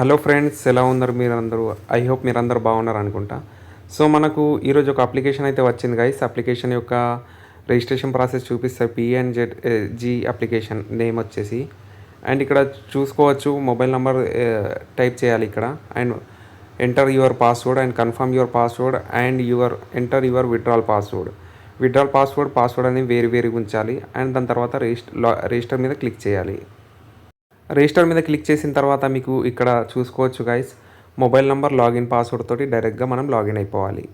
Hello friends ఎలా ఉన్నారు మీరందరూ? ఐ హోప్ మీరందరూ బాగున్నారు అనుకుంటా. సో మనకు ఈరోజు ఒక అప్లికేషన్ అయితే వచ్చింది గైస్ అప్లికేషన్ యొక్క రిజిస్ట్రేషన్ ప్రాసెస్ చూపిస్తారు పిఎన్జెడ్ జీ అప్లికేషన్ నేమ్ వచ్చేసి. అండ్ ఇక్కడ చూసుకోవచ్చు మొబైల్ నెంబర్ టైప్ చేయాలి ఇక్కడ. And enter your password and confirm your password and your enter your withdrawal password. Withdrawal password password అనేది వేరు వేరుగా ఉంచాలి. అండ్ దాని తర్వాత రిజిస్టర్ రిజిస్టర్ మీద క్లిక్ చేయాలి. రిజిస్టర్ మీద క్లిక్ చేసిన తర్వాత మీకు ఇక్కడ చూసుకోవచ్చు guys mobile number login password తోటి డైరెక్ట్గా మనం లాగిన్ అయిపోవాలి.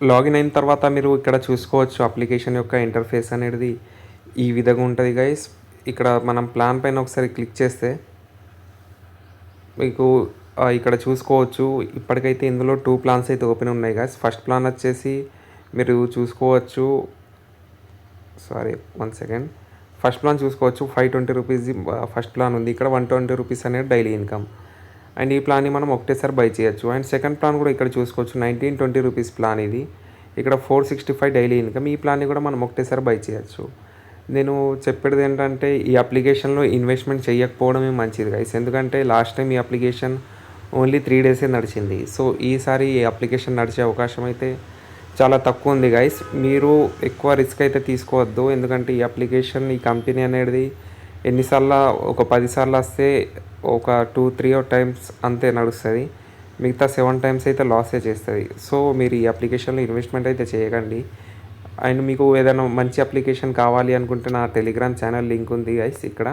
లాగిన్ అయిన తర్వాత మీరు ఇక్కడ చూసుకోవచ్చు అప్లికేషన్ యొక్క ఇంటర్ఫేస్ అనేది. ఈ విధంగా ఉంటుంది గైస్ ఇక్కడ మనం ప్లాన్ పైన ఒకసారి క్లిక్ చేస్తే మీకు ఇక్కడ చూసుకోవచ్చు. ఇప్పటికైతే ఇందులో టూ ప్లాన్స్ అయితే ఓపెన్ ఉన్నాయి గైస్ ఫస్ట్ ప్లాన్ వచ్చేసి మీరు చూసుకోవచ్చు. Sorry one second first plan చూసుకోవచ్చు. Five twenty rupees first plan ఉంది. ఇక్కడ వన్ ట్వంటీ రూపీస్ అనేది డైలీ ఇన్కమ్. అండ్ ఈ ప్లాన్ని మనం ఒకటేసారి బై చేయొచ్చు. అండ్ సెకండ్ ప్లాన్ కూడా ఇక్కడ చూసుకోవచ్చు. నైన్టీన్ ట్వంటీ రూపీస్ ప్లాన్ ఇది. ఇక్కడ four sixty five daily income. ఈ ప్లాన్ని కూడా మనం ఒకటేసారి బై చేయొచ్చు. నేను చెప్పేది ఏంటంటే ఈ అప్లికేషన్లో ఇన్వెస్ట్మెంట్ చేయకపోవడమే మంచిది గైస్ ఎందుకంటే లాస్ట్ టైం ఈ అప్లికేషన్ ఓన్లీ త్రీ డేసే నడిచింది. సో ఈసారి ఈ అప్లికేషన్ నడిచే అవకాశం అయితే చాలా తక్కువ ఉంది గైస్ మీరు ఎక్కువ రిస్క్ అయితే తీసుకోవద్దు. ఎందుకంటే ఈ అప్లికేషన్ ఈ కంపెనీ అనేది ఎన్నిసార్లు ఒక పదిసార్లు వస్తే ఒక టూ త్రీ టైమ్స్ అంతే నడుస్తుంది. మిగతా సెవెన్ టైమ్స్ అయితే లాసే చేస్తుంది. సో మీరు ఈ అప్లికేషన్లో ఇన్వెస్ట్మెంట్ అయితే చేయకండి. అండ్ మీకు ఏదైనా మంచి అప్లికేషన్ కావాలి అనుకుంటే నా టెలిగ్రామ్ ఛానల్ లింక్ ఉంది గైస్ ఇక్కడ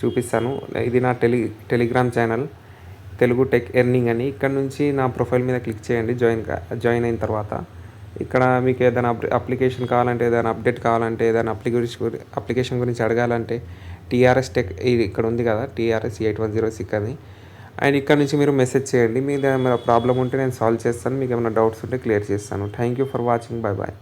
చూపిస్తాను. ఇది నా tele Telegram channel Telugu tech earning అని. ఇక్కడ నుంచి నా ప్రొఫైల్ మీద క్లిక్ చేయండి జాయిన్ జాయిన్ అయిన తర్వాత. ఇక్కడ మీకు ఏదైనా అప్లికేషన్ కావాలంటే ఏదైనా అప్డేట్ కావాలంటే ఏదైనా అప్లికేషన్ అప్లికేషన్ గురించి అడగాలంటే టీఆర్ఎస్ టెక్ ఇక్కడ ఉంది కదా TRS eight one zero six అది అండ్ ఇక్కడ నుంచి మీరు మెసేజ్ చేయండి. మీద ఏమైనా ప్రాబ్లం ఉంటే నేను సాల్వ్ చేస్తాను. మీకు ఏమైనా డౌట్స్ ఉంటే క్లియర్ చేస్తాను. Thank you for watching bye bye